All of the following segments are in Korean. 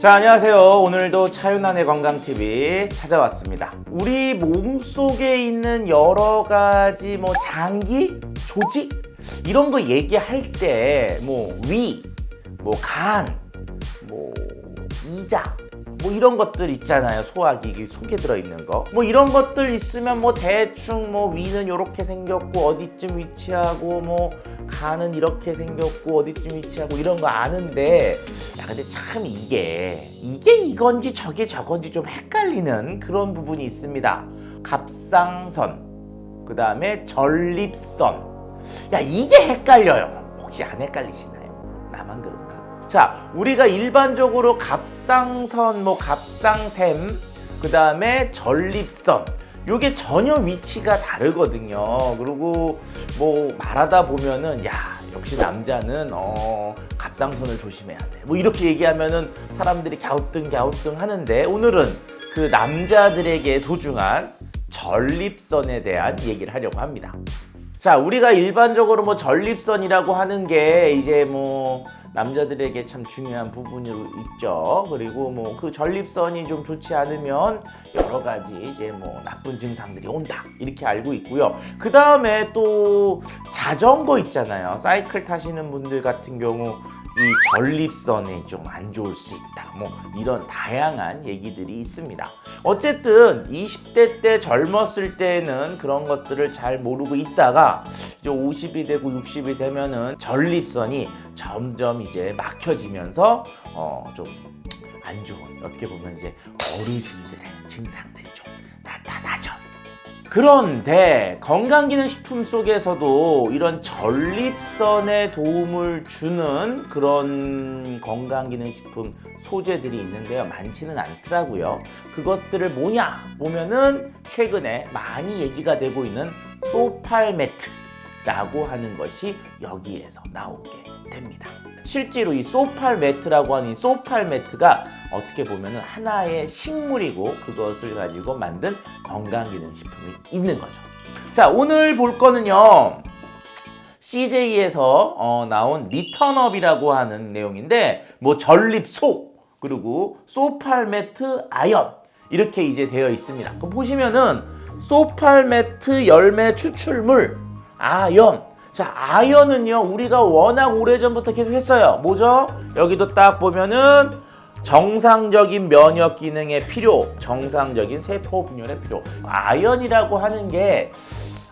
자, 안녕하세요. 오늘도 차윤환의 건강TV 찾아왔습니다. 우리 몸 속에 있는 여러 가지 뭐 장기, 조직, 이런 거 얘기할 때, 뭐, 위, 뭐, 간, 뭐, 이자, 뭐 이런 것들 있잖아요. 소화기기 속에 들어있는 거. 뭐 이런 것들 있으면 뭐 대충 뭐 위는 이렇게 생겼고 어디쯤 위치하고 뭐 간은 이렇게 생겼고 어디쯤 위치하고 이런 거 아는데 야 근데 참 이게 이게 이건지 저게 저건지 좀 헷갈리는 그런 부분이 있습니다. 갑상선 그 다음에 전립선 야 이게 헷갈려요. 혹시 안 헷갈리시나요? 나만 그런가? 자, 우리가 일반적으로 갑상선, 뭐 갑상샘, 그 다음에 전립선. 요게 전혀 위치가 다르거든요. 그리고 뭐 말하다 보면은 야 역시 남자는 어 갑상선을 조심해야 돼. 뭐 이렇게 얘기하면은 사람들이 갸우뚱 갸우뚱 하는데 오늘은 그 남자들에게 소중한 전립선에 대한 얘기를 하려고 합니다. 자, 우리가 일반적으로 뭐 전립선이라고 하는 게 이제 뭐 남자들에게 참 중요한 부분이 있죠. 그리고 뭐 그 전립선이 좀 좋지 않으면 여러 가지 이제 뭐 나쁜 증상들이 온다. 이렇게 알고 있고요. 그 다음에 또 자전거 있잖아요. 사이클 타시는 분들 같은 경우 이 전립선이 좀안 좋을 수 있다. 뭐 이런 다양한 얘기들이 있습니다. 어쨌든 20대 때 젊었을 때는 그런 것들을 잘 모르고 있다가 이제 50이 되고 60이 되면은 전립선이 점점 이제 막혀지면서 어 좀 안 좋은 어떻게 보면 이제 어르신들의 증상들이 좀 나타나죠. 그런데 건강기능식품 속에서도 이런 전립선에 도움을 주는 그런 건강기능식품 소재들이 있는데요. 많지는 않더라고요. 그것들을 뭐냐 보면은 최근에 많이 얘기가 되고 있는 소팔매트 라고 하는 것이 여기에서 나오게 됩니다. 실제로 이 소팔 매트라고 하는 이 소팔 매트가 어떻게 보면 하나의 식물이고 그것을 가지고 만든 건강기능식품이 있는 거죠. 자, 오늘 볼 거는요. CJ에서 어, 나온 리턴업이라고 하는 내용인데 뭐 전립소 그리고 소팔 매트 아연 이렇게 이제 되어 있습니다. 보시면은 소팔 매트 열매 추출물 아연. 자 아연은요 우리가 워낙 오래전부터 계속 했어요. 뭐죠? 여기도 딱 보면은 정상적인 면역 기능에 필요 정상적인 세포 분열에 필요. 아연이라고 하는 게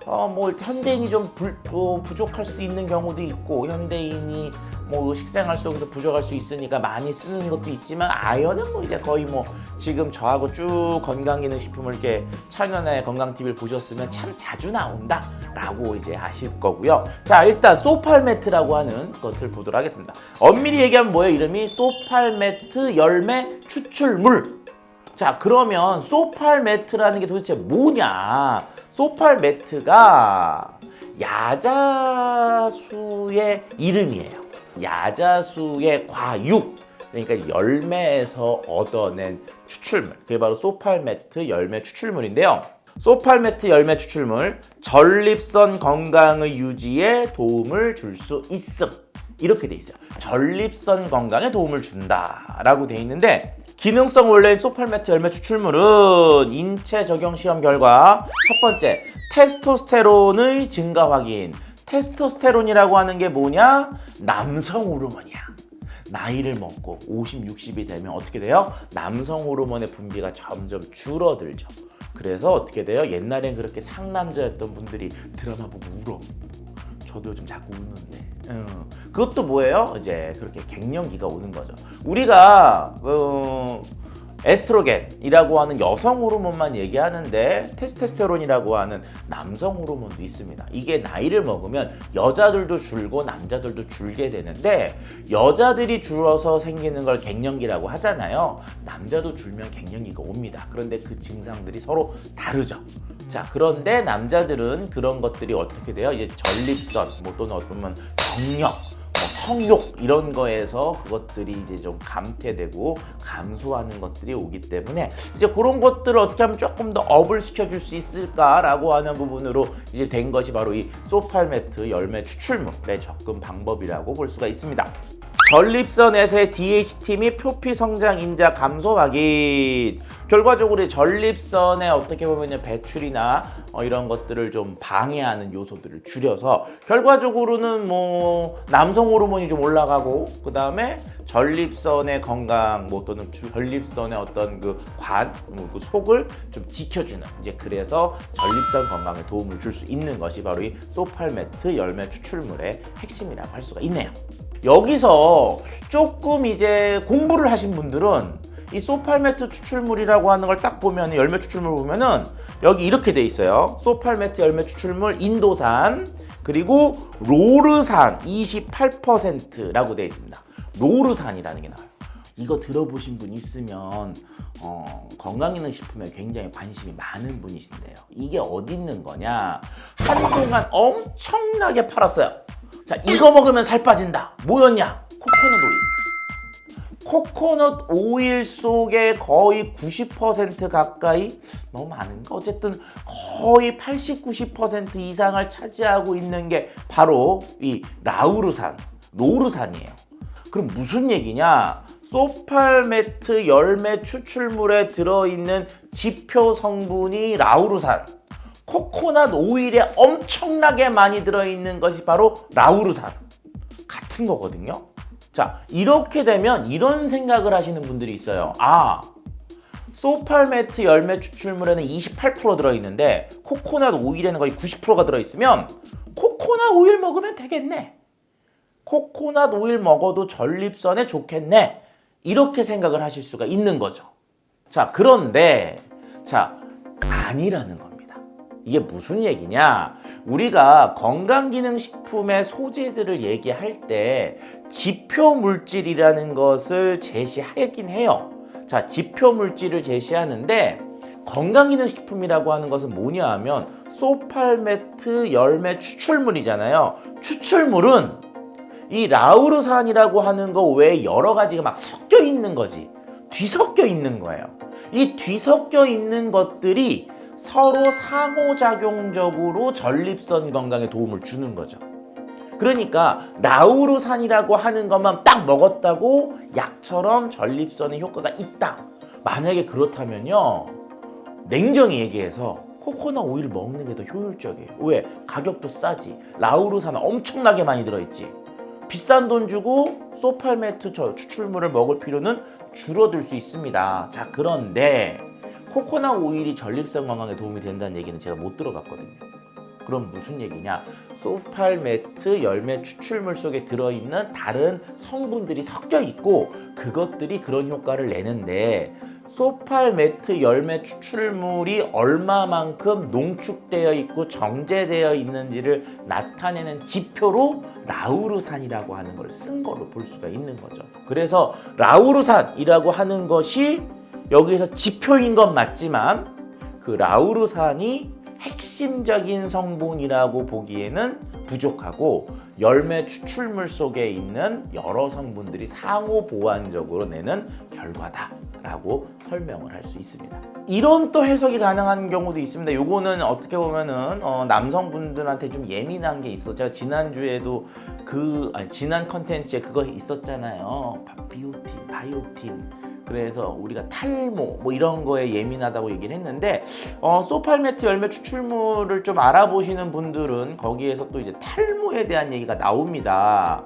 어, 뭐 현대인이 좀 불, 어, 부족할 수도 있는 경우도 있고 현대인이 뭐 식생활 속에서 부족할 수 있으니까 많이 쓰는 것도 있지만 아연은 뭐 이제 거의 뭐 지금 저하고 쭉 건강기능식품을 이렇게 차연의 건강 TV를 보셨으면 참 자주 나온다 라고 이제 아실 거고요. 자 일단 소팔매트라고 하는 것을 보도록 하겠습니다. 엄밀히 얘기하면 뭐예요? 이름이 소팔매트 열매 추출물. 자 그러면 소팔 매트라는 게 도대체 뭐냐 소팔 매트가 야자수의 이름이에요 야자수의 과육 그러니까 열매에서 얻어낸 추출물 그게 바로 소팔 매트 열매 추출물인데요 소팔 매트 열매 추출물 전립선 건강의 유지에 도움을 줄 수 있음 이렇게 돼 있어요. 전립선 건강에 도움을 준다라고 돼 있는데 기능성 원래인 소팔매트 열매 추출물은 인체 적용 시험 결과 첫 번째 테스토스테론의 증가 확인. 테스토스테론이라고 하는 게 뭐냐? 남성 호르몬이야. 나이를 먹고 50, 60이 되면 어떻게 돼요? 남성 호르몬의 분비가 점점 줄어들죠. 그래서 어떻게 돼요? 옛날엔 그렇게 상남자였던 분들이 드라마 보고 울어. 저도 요즘 자꾸 우는데. 음, 그것도 뭐예요? 이제 그렇게 갱년기가 오는 거죠. 우리가 어, 에스트로겐이라고 하는 여성 호르몬만 얘기하는데 테스테스테론이라고 하는 남성 호르몬도 있습니다. 이게 나이를 먹으면 여자들도 줄고 남자들도 줄게 되는데 여자들이 줄어서 생기는 걸 갱년기라고 하잖아요. 남자도 줄면 갱년기가 옵니다. 그런데 그 증상들이 서로 다르죠. 자, 그런데 남자들은 그런 것들이 어떻게 돼요? 이제 전립선, 뭐 또는 어떤 보면 정력, 뭐 성욕 이런 거에서 그것들이 이제 좀 감퇴되고 감소하는 것들이 오기 때문에 이제 그런 것들을 어떻게 하면 조금 더 업을 시켜줄 수 있을까라고 하는 부분으로 이제 된 것이 바로 이 소팔매트 열매 추출물의 접근 방법이라고 볼 수가 있습니다. 전립선에서의 DHT 및 표피 성장 인자 감소 확인. 결과적으로 이 전립선에 어떻게 보면 배출이나 어, 이런 것들을 좀 방해하는 요소들을 줄여서 결과적으로는 뭐 남성 호르몬이 좀 올라가고 그 다음에 전립선의 건강 뭐 또는 주- 전립선의 어떤 그 관 그 속을 좀 지켜주는 이제 그래서 전립선 건강에 도움을 줄 수 있는 것이 바로 이 소팔매트 열매 추출물의 핵심이라고 할 수가 있네요. 여기서 조금 이제 공부를 하신 분들은 이 소팔매트 추출물이라고 하는 걸 딱 보면 열매 추출물 보면은 여기 이렇게 돼 있어요. 소팔매트 열매 추출물 인도산 그리고 로르산 28%라고 돼 있습니다. 로르산이라는 게 나와요. 이거 들어보신 분 있으면 어, 건강기능식품에 굉장히 관심이 많은 분이신데요. 이게 어디 있는 거냐? 한동안 엄청나게 팔았어요. 자, 이거 먹으면 살 빠진다. 뭐였냐? 코코넛 오일. 코코넛 오일 속에 거의 90% 가까이 너무 많은가? 어쨌든 거의 80, 90% 이상을 차지하고 있는 게 바로 이 라우르산, 로르산이에요. 그럼 무슨 얘기냐? 소팔매트 열매 추출물에 들어있는 지표 성분이 라우르산. 코코넛 오일에 엄청나게 많이 들어있는 것이 바로 라우르산. 같은 거거든요. 자, 이렇게 되면 이런 생각을 하시는 분들이 있어요. 아, 소팔매트 열매 추출물에는 28% 들어있는데 코코넛 오일에는 거의 90%가 들어있으면 코코넛 오일 먹으면 되겠네. 코코넛 오일 먹어도 전립선에 좋겠네. 이렇게 생각을 하실 수가 있는 거죠. 자, 그런데 자, 아니라는 겁니다. 이게 무슨 얘기냐? 우리가 건강기능식품의 소재들을 얘기할 때 지표 물질이라는 것을 제시하긴 해요. 자, 지표 물질을 제시하는데 건강기능식품이라고 하는 것은 뭐냐 하면 소팔매트 열매 추출물이잖아요. 추출물은 이 라우르산이라고 하는 거 외에 여러 가지가 막 섞여 있는 거지. 뒤섞여 있는 거예요. 이 뒤섞여 있는 것들이 서로 상호작용적으로 전립선 건강에 도움을 주는 거죠. 그러니까 라우르산이라고 하는 것만 딱 먹었다고 약처럼 전립선에 효과가 있다. 만약에 그렇다면요. 냉정히 얘기해서 코코넛 오일 먹는 게 더 효율적이에요. 왜? 가격도 싸지. 라우르산은 엄청나게 많이 들어있지. 비싼 돈 주고 소팔매트 저 추출물을 먹을 필요는 줄어들 수 있습니다. 자, 그런데 코코넛 오일이 전립선 건강에 도움이 된다는 얘기는 제가 못 들어봤거든요. 그럼 무슨 얘기냐? 소팔매트 열매 추출물 속에 들어있는 다른 성분들이 섞여 있고 그것들이 그런 효과를 내는데 소팔매트 열매 추출물이 얼마만큼 농축되어 있고 정제되어 있는지를 나타내는 지표로 라우르산이라고 하는 걸 쓴 걸로 볼 수가 있는 거죠. 그래서 라우르산이라고 하는 것이 여기에서 지표인 건 맞지만 그 라우르산이 핵심적인 성분이라고 보기에는 부족하고 열매 추출물 속에 있는 여러 성분들이 상호 보완적으로 내는 결과다라고 설명을 할 수 있습니다. 이런 또 해석이 가능한 경우도 있습니다. 요거는 어떻게 보면은 어, 남성분들한테 좀 예민한 게 있어. 제가 지난 주에도 그 아니, 지난 컨텐츠에 그거 있었잖아요. 바- 비오틴, 바이오틴. 그래서 우리가 탈모 뭐 이런 거에 예민하다고 얘기를 했는데 어, 소팔매트 열매 추출물을 좀 알아보시는 분들은 거기에서 또 이제 탈모에 대한 얘기가 나옵니다.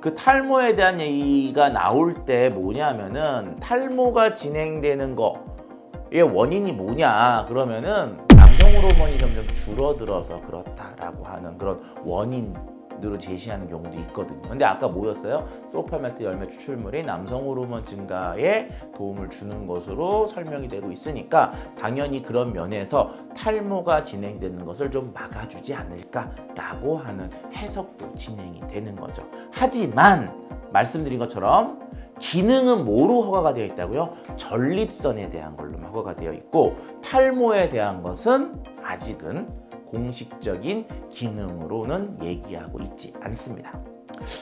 그 탈모에 대한 얘기가 나올 때 뭐냐면은 탈모가 진행되는 거의 원인이 뭐냐 그러면은 남성 호르몬이 점점 줄어들어서 그렇다라고 하는 그런 원인 으로 제시하는 경우도 있거든요. 근데 아까 뭐였어요? 소팔매트 열매 추출물이 남성 호르몬 증가에 도움을 주는 것으로 설명이 되고 있으니까 당연히 그런 면에서 탈모가 진행되는 것을 좀 막아주지 않을까라고 하는 해석도 진행이 되는 거죠. 하지만 말씀드린 것처럼 기능은 뭐로 허가가 되어 있다고요? 전립선에 대한 걸로 허가가 되어 있고 탈모에 대한 것은 아직은 공식적인 기능으로는 얘기하고 있지 않습니다.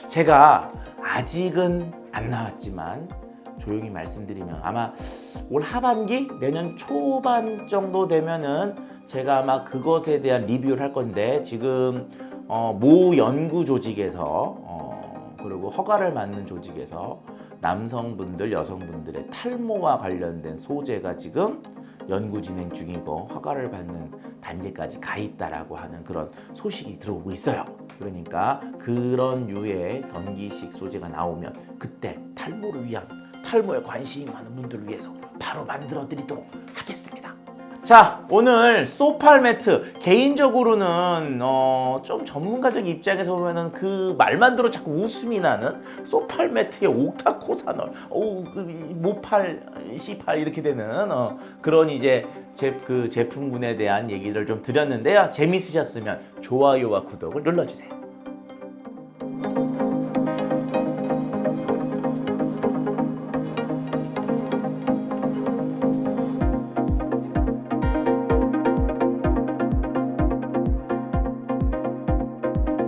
제가 아직은 안 나왔지만 조용히 말씀드리면 아마 올 하반기 내년 초반 정도 되면은 제가 아마 그것에 대한 리뷰를 할 건데 지금 어, 모 연구 조직에서 어, 그리고 허가를 받는 조직에서 남성분들 여성분들의 탈모와 관련된 소재가 지금 연구 진행 중이고 허가를 받는 단계까지 가 있다라고 하는 그런 소식이 들어오고 있어요. 그러니까 그런 류의 건기식 소재가 나오면 그때 탈모를 위한 탈모에 관심이 많은 분들을 위해서 바로 만들어 드리도록 하겠습니다. 자 오늘 소팔 매트. 개인적으로는 어, 좀 전문가적 입장에서 보면은 그 말만 들어 자꾸 웃음이 나는 소팔 매트의 옥타코사놀. 오, 그 모팔 C8 이렇게 되는 어, 그런 이제 제, 그 제품군에 대한 얘기를 좀 드렸는데요. 재밌으셨으면 좋아요와 구독을 눌러주세요